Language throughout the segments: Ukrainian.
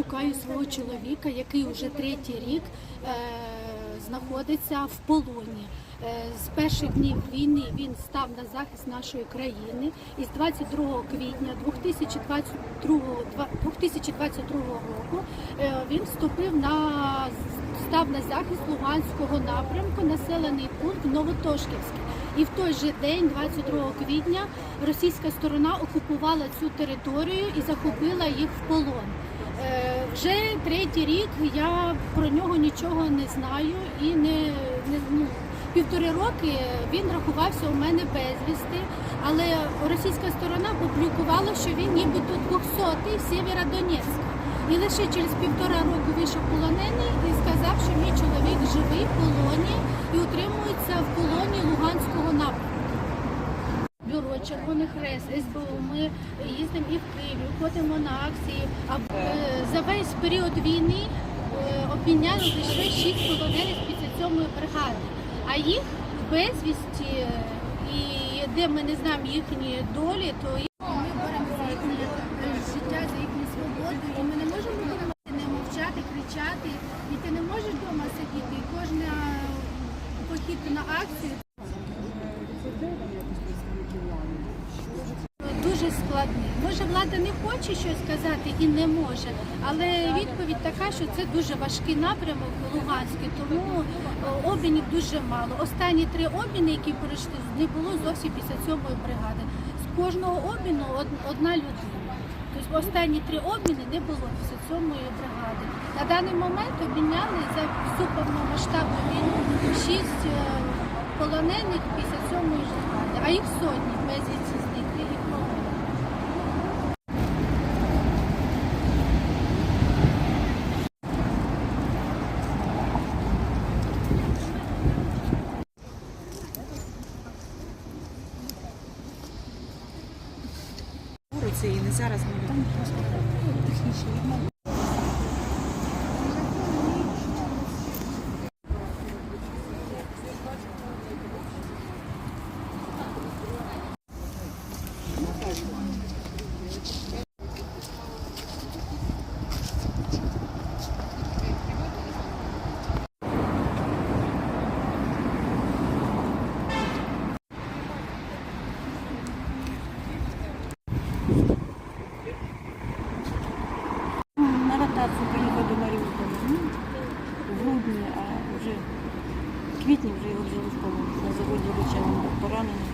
шукаю свого чоловіка, який вже третій рік е, знаходиться в полоні. Е, З перших днів війни він став на захист нашої країни. І з 22 квітня 2022, два- 2022 року е, він вступив на став на захист Луганського напрямку, населений пункт Новотошківський. І в той же день, 22 квітня, російська сторона окупувала цю територію і захопила їх в полон. Е, Вже третій рік я про нього нічого не знаю і не, не ну, півтори роки він рахувався у мене безвісти, але російська сторона публікувала, що він нібито 200-й Сєвєродонецька. І лише через півтора року вийшов полонений і сказав, що мій чоловік живий в полоні і утримується в полоні Луганського напрямку. Червоний Хрест, СБУ, ми їздимо і в Києві, ходимо на акції. Е, за весь період війни е, обміняли лише 6 полонених з 57-ї бригади, а їх безвісті, е, і де ми не знаємо їхні долі, то ми боремося за їхнє життя, за їхню свободу, і ми не можемо не мовчати, кричати, і ти не можеш вдома сидіти, і кожна похід на акцію дуже. Може, влада не хоче щось сказати і не може, але відповідь така, що це дуже важкий напрямок Луганський, тому обмінів дуже мало. Останні три обміни, які пройшли, не було зовсім 57-ї бригади. З кожного обміну одна людина. Тобто останні три обміни не було 57-ї бригади. На даний момент обміняли за всю повномасштабну війну шість е, полонених 57-ї бригади, а їх сотні безвісті зникли і полонені. Це і не зараз ми там просто технічні відмови. Ротацію поїхав до Маріуполя. Ну, в грудні, а вже в квітні вже його взяли в полон. На заводі лічили поранений.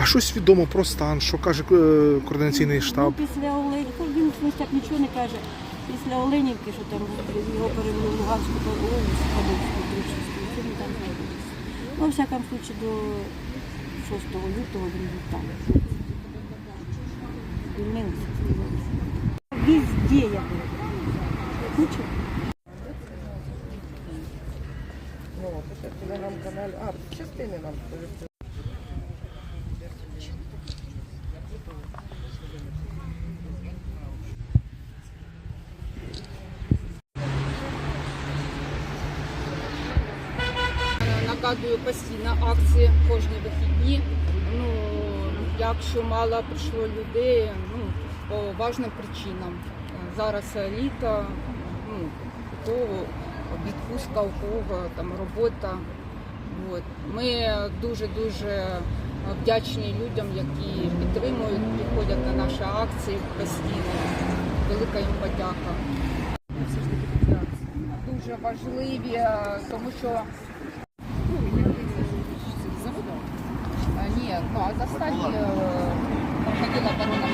А щось відомо про стан, що каже е, координаційний штаб? Ну, після Оленівки, він ну, так нічого не каже. Після Оленівки, що там його перевели в Луганську та Оленівську, Подольську, Тричівську, що він там знаходиться. Ну, у всякому случае, до 6 лютого він був там. Звільнилися, звільнилися. Везде я був. Ну, чого? Ну, це телеграм-каналі. А, частини нам повісти. Нагадую постійно акції кожні вихідні. Ну, якщо мало прийшло людей, ну, по важним причинам. Зараз літо, ну, кого відпустка, у кого там робота. От. Ми дуже-дуже вдячні людям, які підтримують, приходять на наші акції постійно. Велика їм подяка. Дуже важливі, е, тому що А, Нет, ну а застать э, проходила оборона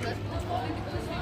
political